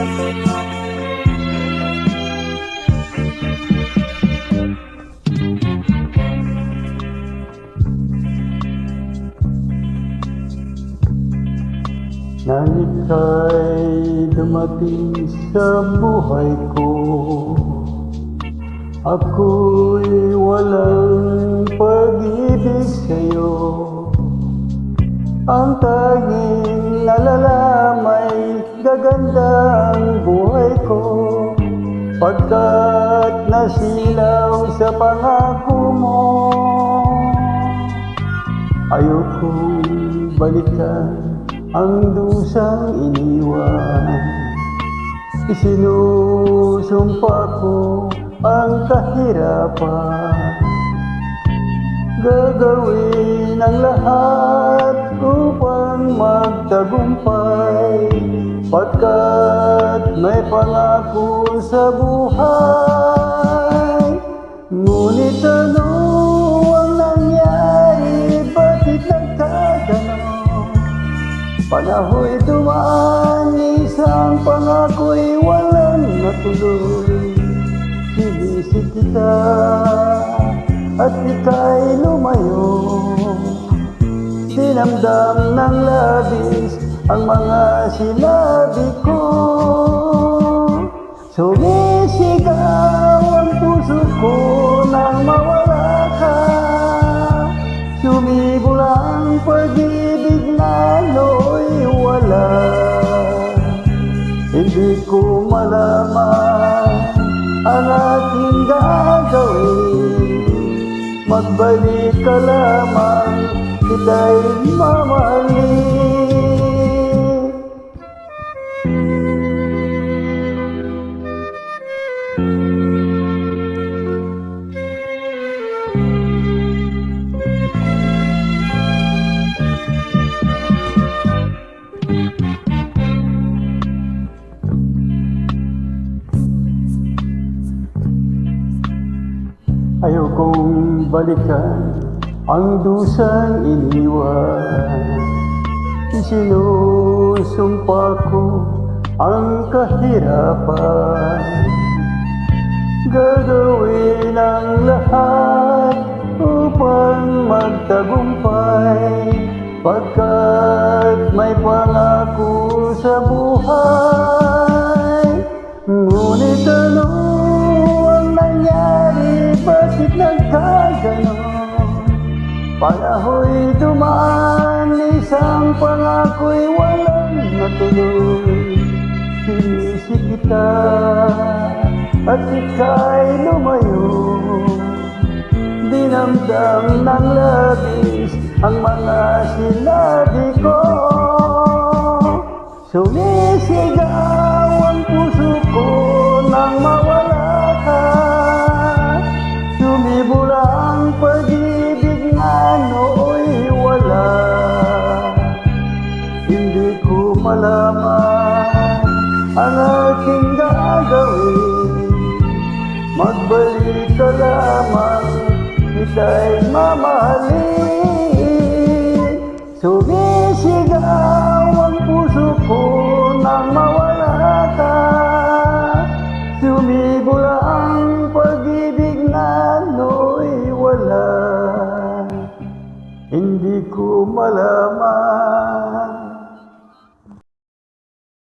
Nais kay dumating sa buhay ko. Ako'y walang pag-ibig sa'yo. Ang tanging nalalamay gaganda ang buhay ko. Pagkat nasilaw sa pangako mo Ayokong balikan ang dusang iniwan. Isinusumpa ko ang kahirapan. Gagawin ang lahat magtagumpay Pagkat may pangako sa buhay Ngunit ano ang nangyari? Bakit nagkaganon? Panahoy dumaan, isang pangako'y walang natuloy Sinisip kita at ika'y lumayo Dinamdam ng labis ang mga sinabi ko. Sumisigaw ang puso ko nang mawala ka. Sumibol ang pag-ibig na no'y wala. Hindi ko malaman ang aking gagawin. Magbalik ka lamang, kita'y mamahalin Ayokong balikan ang dusang iniwan Isinusumpa ko ang kahirapan. Gagawin ang lahat upang magtagumpay. Pagkat may pangako sa buhay Ngunit ano Panahoy dumaan, isang pangako'y walang natuloy. Sinisi kita at ika'y lumayo. Dinamdam ng labis ang mga sinabi ko. Sumisigaw malaman ang aking gagawin. Magbalik ka lamang, kita'y mamahalin